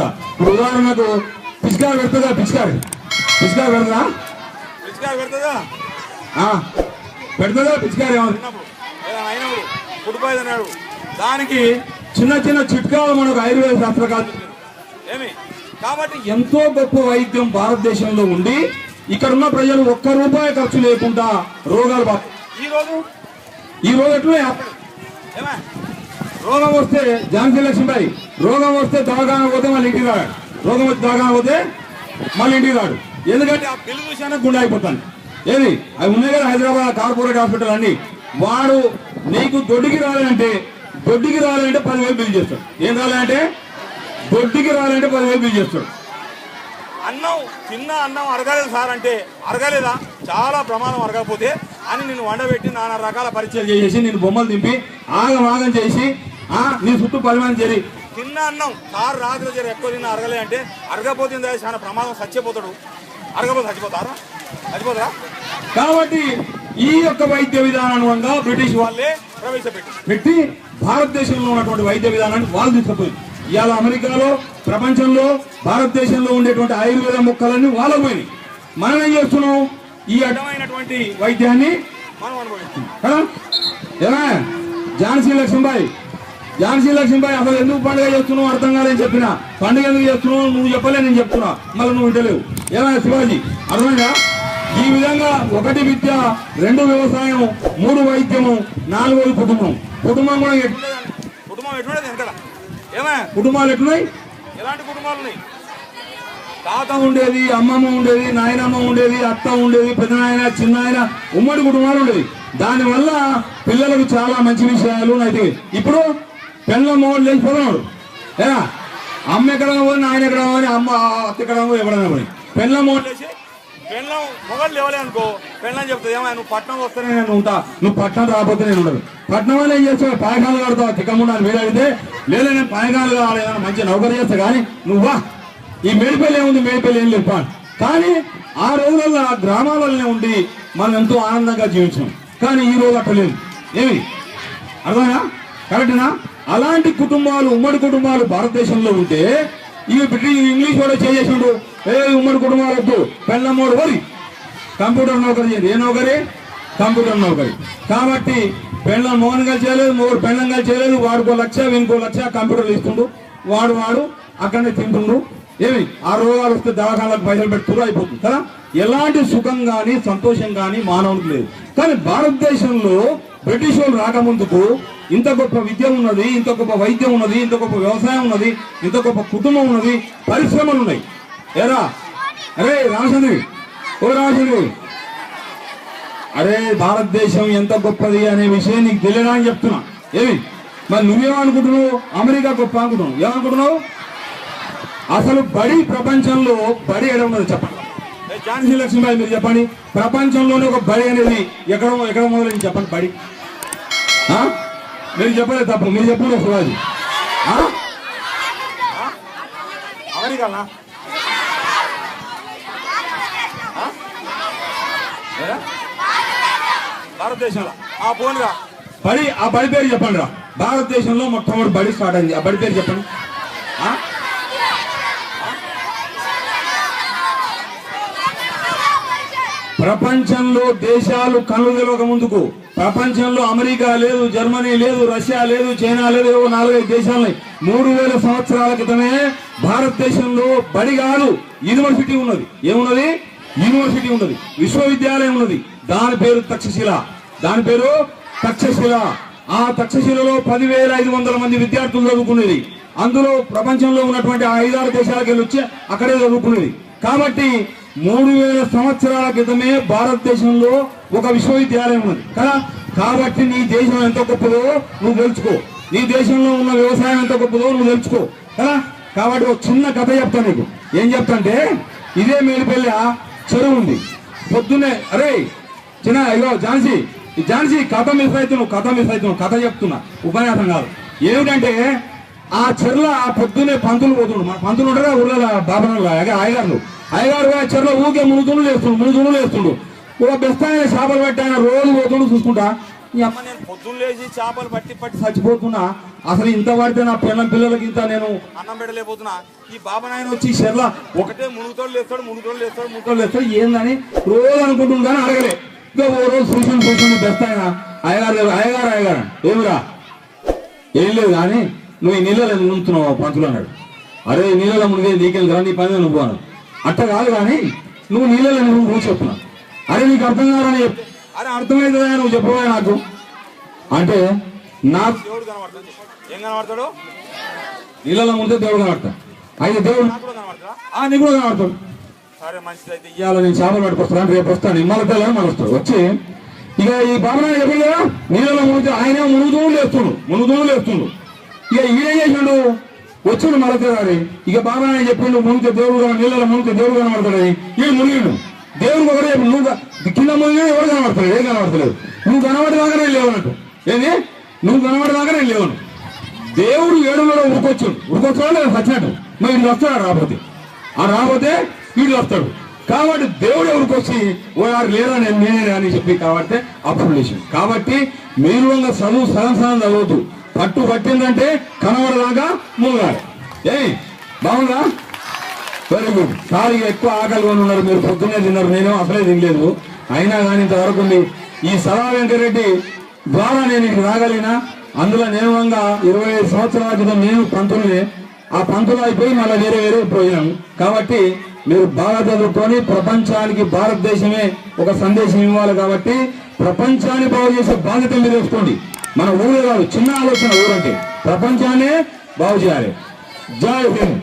చెప్తా ఇప్పుడు ఉదాహరణకు పిచికారి పెడుతుందా? పిచికారి పిచికారి పెడతా పిచ్చికాయ పెడుతుందా? పెడుతుందా పిచికారి అన్నాడు దానికి చిన్న చిన్న చిట్కాలు మనకు ఆయుర్వేద శాస్త్రకాలు ఏమి? కాబట్టి ఎంతో గొప్ప వైద్యం భారతదేశంలో ఉండి ఇక్కడ ఉన్న ప్రజలు ఒక్క రూపాయి ఖర్చు లేకుండా రోగాలు ఈ రోజు ఈ రోజు ఎట్లా రోగం వస్తే ఝాన్సీ లక్ష్మీబాయి. రోగం వస్తే దవాఖాన పోతే మళ్ళీ ఇంటికి రాడు. రోగం వచ్చి దవాఖాన పోతే మళ్ళీ ఇంటికి రాడు. ఎందుకంటే ఆ బిల్లు చూసానే గుండె అయిపోతాను ఏది? అవి ఉన్నాయి కదా హైదరాబాద్ కార్పొరేట్ హాస్పిటల్ అన్ని. వాడు నీకు దొడ్డికి రాలంటే దొడ్డికి రాలంటే పదివేలు బిల్ చేస్తాడు. ఏం రాలంటే దొడ్డికి రాలంటే పదివేలు బిల్ చేస్తాడు. అన్నం తిన్న అన్నం అరగలేదు సార్ అంటే అరగలేదా? చాలా ప్రమాదం అరగకపోతే అని నేను వండబెట్టి నానా రకాల పరిచయం చేసి నేను బొమ్మలు దింపి ఆగం ఆగం చేసి నీ చుట్టూ పది మంది చేరి. తిన్న అన్నం సార్ రాత్రి జర ఎక్కువ తిన్న అరగలే అంటే అరగపోతుంది చాలా ప్రమాదం చచ్చిపోతాడు. అరగపోతే చచ్చిపోతారా? చచ్చిపోతారా? కాబట్టి ఈ యొక్క వైద్య విధానంగా బ్రిటిష్ వాళ్ళు ప్రవేశపెట్టి పెట్టి భారతదేశంలో ఉన్నటువంటి వైద్య విధానాన్ని వాళ్ళు తీసుకుపోయింది ఇవాళ అమెరికాలో ప్రపంచంలో భారతదేశంలో ఉండేటువంటి ఆయుర్వేద మొక్కలన్నీ వాళ్ళ పోయినాయి. మనం ఏం చేస్తున్నాం? ఈ అడ్డమైనటువంటి వైద్యాన్ని మనం అనుభవిస్తాం కదా ఏనా ఝాన్సీ లక్ష్మీబాయి ఝాన్సీ లక్ష్మీబాయి అసలు ఎందుకు పండుగ చేస్తున్నావు? అర్థం కాలేని చెప్పిన. పండుగ ఎందుకు చేస్తున్నావు? నువ్వు చెప్పలే నేను చెప్తున్నా. మళ్ళీ నువ్వు వింటలేవు. ఏమైనా శివాజీ? అర్థమైందా? ఈ విధంగా ఒకటి విద్య రెండు వ్యవసాయం మూడు వైద్యము నాలుగోది కుటుంబం. కుటుంబం కూడా కుటుంబం ఎటువంటి కుటుంబాలు ఎట్లున్నాయి? ఎలాంటి కుటుంబాలు ఉన్నాయి? తాత ఉండేది అమ్మమ్మ ఉండేది నాయనమ్మ ఉండేది అత్త ఉండేది పెద్దనాయన చిన్నాయన ఉమ్మడి కుటుంబాలు ఉండేది దానివల్ల పిల్లలకు చాలా మంచి విషయాలు అయితే ఇప్పుడు పిల్లల మోడు లేచిపోతున్నాడు. ఏనా అమ్మ ఎక్కడ పోయి నాయన ఎక్కడ పోయి అమ్మ అత్త ఎక్కడ పోయి ఎవడన్నా పోయి. పిల్లల మోడు లేచి. పెళ్ళం మొగలు లేవలే అనుకో. పెళ్ళం చెప్తుంది. ఏమో నువ్వు పట్టణం వస్తేనే నేను ఉంటా. నువ్వు పట్నం రాకపోతే నేను ఉండదు పట్నం వల్ల ఏం చేస్తావు? పాయకాలు కడతావు. తిక్కకుండా మీరు అడిగితే లేదా నేను పాయకాలు కావాలి ఏదైనా మంచి నౌకరు చేస్తా కానీ నువ్వా ఈ మేడిపల్లి ఏముంది? మేడిపల్లి ఏం లేపా కానీ ఆ రోజులలో ఆ గ్రామాలలోనే ఉండి మనం ఎంతో ఆనందంగా జీవించాం కానీ ఈ రోజు అట్లా లేదు. ఏమి? అర్థమైనా కరెక్టేనా? అలాంటి కుటుంబాలు ఉమ్మడి కుటుంబాలు భారతదేశంలో ఉంటే ఇవి బ్రిటిష్ ఇంగ్లీష్ కూడా చేసేసిండు. ఏ ఉమ్మడి కుటుంబాలు వద్దు. పెళ్ళమ్మోడు వరి. కంప్యూటర్ నౌకరి చేయండి. ఏ నౌకరి? కంప్యూటర్ నౌకరి. కాబట్టి పెళ్ళం మోహన్ గారు చేయలేదు మూడు పెళ్ళం గారు చేయలేదు. వాడుకో లక్ష వీనికో లక్ష కంప్యూటర్లు ఇస్తుండు. వాడు వాడు అక్కడనే తింటుండు. ఏమి? ఆ రోగాలు వస్తే దవాఖానాలకు పైసలు పెడుతురు అయిపోతుంది కదా ఎలాంటి సుఖం కానీ సంతోషం కానీ మానవునికి లేదు. కానీ భారతదేశంలో బ్రిటిష్ వాళ్ళు రాకముందుకు ఇంత గొప్ప విద్య ఉన్నది ఇంత గొప్ప వైద్యం ఉన్నది ఇంత గొప్ప వ్యవసాయం ఉన్నది ఇంత గొప్ప కుటుంబం ఉన్నది పరిశ్రమలు ఉన్నాయి. ఏరా? అరే రామచంద్రి! ఓ రామచంద్రి! అరే భారతదేశం ఎంత గొప్పది అనే విషయం నీకు తెలియదా అని చెప్తున్నా. ఏమి? మరి నువ్వేమనుకుంటున్నావు? అమెరికా గొప్ప అనుకుంటున్నావు. ఏమనుకుంటున్నావు? అసలు బడి ప్రపంచంలో బడి ఎక్కడ ఉన్నది చెప్పండి. ఝాన్సీ లక్ష్మీబాయి మీరు చెప్పండి. ప్రపంచంలోనే ఒక బడి అనేది ఎక్కడ ఎక్కడ మొదలైంది చెప్పండి బడి. ఆ? మీరు చెప్పలేదు తప్పు. మీరు చెప్పండి శివాజీ? ఏరా? భారతదేశంలో. ఆ పోన్గా బడి ఆ బడి పేరు చెప్పండి రా భారతదేశంలో మొట్టమొదటి బడి స్టార్ట్ అయింది. ఆ బడి పేరు చెప్పండి. ప్రపంచంలో దేశాలు కళ్ళు తెలవక ముందుకు. ప్రపంచంలో అమెరికా లేదు జర్మనీ లేదు రష్యా లేదు చైనా లేదు ఏవో నాలుగైదు దేశాలని మూడు వేల సంవత్సరాల క్రితమే భారతదేశంలో బడి కాదు యూనివర్సిటీ ఉన్నది. ఏమున్నది? యూనివర్సిటీ ఉన్నది. విశ్వవిద్యాలయం ఉన్నది. దాని పేరు తక్షశిల. దాని పేరు తక్షశిల. ఆ తక్షశిలలో పదివేల ఐదు వందల మంది విద్యార్థులు చదువుకునేది. అందులో ప్రపంచంలో ఉన్నటువంటి ఆ ఐదారు దేశాలకు వెళ్ళి వచ్చి అక్కడే చదువుకునేది. కాబట్టి మూడు వేల సంవత్సరాల క్రితమే భారతదేశంలో ఒక విశ్వవిద్యాలయం ఉంది కదా? కాబట్టి నీ దేశం ఎంత గొప్పదో నువ్వు తెలుసుకో. నీ దేశంలో ఉన్న వ్యవసాయం ఎంత గొప్పదో నువ్వు తెలుసుకో. కదా? కాబట్టి ఒక చిన్న కథ చెప్తాను నీకు. ఏం చెప్తాంటే ఇదే మేలిపల్లి చెరువు ఉంది. పొద్దున్నే అరే చిన్న ఇగో ఝాన్సీ ఈ ఝాన్సీ కథ మిస్ అవుతున్నావు కథ మిస్ అవుతున్నావు కథ చెప్తున్నా. ఉపన్యాసం కాదు. ఏమిటంటే ఆ చెర్ల ఆ పొద్దునే పంతులు పోతుండు మన పంతులు ఉంటారా ఊళ్ళో బాబనల్లో అయ్యగారు అయ్యగారు చెరువులో ఊకే మునుతులు లేస్తుండు మునుతులు లేస్తుండు ఒక బెస్త ఆయన చేపలు పట్టాయన ఆయన రోజు పోతుండు చూసుకుంటా. ఈ అమ్మ నేను పొద్దున్న లేచి చేపలు పట్టి పట్టి చచ్చిపోతున్నా. అసలు ఇంత పడితే నా పిల్లల పిల్లలకి ఇంత నేను అన్నం పెట్టలేకపోతున్నా. ఈ బాబా నాయన వచ్చి చెర్ల ఒకటే మునుగుతోడు లేస్తాడు మునుగుతోడు లేస్తాడు మునుగుతోడు లేస్తాడు ఏందని రోజు అనుకుంటుంది కానీ అడగలే. ఇంకా ఓ రోజు చూసాను చూసాను బెస్ట్ ఆయన అయ్యగారు లేదు అయ్యగారు అయ్యగారు ఏమిరా? ఏం లేదు కానీ నువ్వు ఈ నీళ్ళలో మునుగుతున్నావు పంచులు అన్నాడు. అరే నీళ్ళలో మునిగే నీకెళ్ళి నీ పని నువ్వు అన్నాడు అట్ట కాదు కానీ నువ్వు నీళ్ళలో నువ్వు నువ్వు చెప్తున్నా అరే నీకు అర్థం కాదని అరే అర్థమైందా నువ్వు చెప్పవా నాకు? అంటే నాకు దేవుడు కనబడతాడు. ఏం కనబడతాడు? నీళ్ళలో ముందే దేవుడు కనబడతా అయితే దేవుడు ఆ నీకు కూడా కనబడతాడు. సరే మంచిది అయితే ఇవాళ నేను చేపలు పట్టుకొస్తాను రేపు వస్తాను. ఇమ్మాల తెల్లని మన వస్తాడు వచ్చి ఇక ఈ బాబా ఎప్పుడు నీళ్ళలో మునిగితే ఆయన మునుగుతూ లేస్తుండు. మునుగుతూ లేస్తుండు. ఇక ఈయన చేసిండు? వచ్చిండు మరొకసారి. ఇక బాబా అని చెప్పిండు మునిగితే దేవుడు నీళ్ళలో మునిగితే దేవుడు కనబడతాడని ఈయన మునిగిండు. దేవుడు ఒకటే చెప్పి నువ్వు కింద మునిగి ఎవరు కనబడతలేదు? ఏం కనబడతలేదు? నువ్వు కనబడేదాకా నేను లేవనట్టు ఏంది? నువ్వు కనబడేదాకా నేను లేవను దేవుడు ఏడుగులో ఉరికొచ్చాడు. ఉరికొచ్చాడు లేదా సచ్చినట్టు? మరి వీళ్ళు వస్తాడు రాబోతే ఆ రాబోతే వీళ్ళు వస్తాడు. కాబట్టి దేవుడు ఎవరికి వచ్చి ఓ ఆరు లేరా? నేను నేనే అని చెప్పి కాబట్టి అప్పుడు కాబట్టి మీరు చదువు సగం సగం చదవద్దు. పట్టు పట్టిందంటే కనబడదాకా మూగాలి. ఏ బాగుందా? వెరీ గుడ్ సార్ ఎక్కువ ఆకలి కొని ఉన్నారు మీరు పొద్దున్నే తిన్నారు. నేను అసలే తినలేదు. అయినా కానీ ఇంతవరకు ఉంది. ఈ సదా వెంకరెడ్డి ద్వారా నేను ఇక్కడ రాగలిగిన అందులో నేను ఇరవై ఐదు సంవత్సరాల క్రితం నేను పంతుల్ని ఆ పంతులు అయిపోయి మళ్ళీ వేరే వేరే పోయినాం. కాబట్టి మీరు బాగా చదువుకొని ప్రపంచానికి భారతదేశమే ఒక సందేశం ఇవ్వాలి కాబట్టి ప్రపంచాన్ని బాగు చేసే బాధ్యత మీరు వేసుకోండి. మన ఊరే కాదు చిన్న ఆలోచన ఊరంటే ప్రపంచాన్నే బాగు చేయాలి. జై హింద్.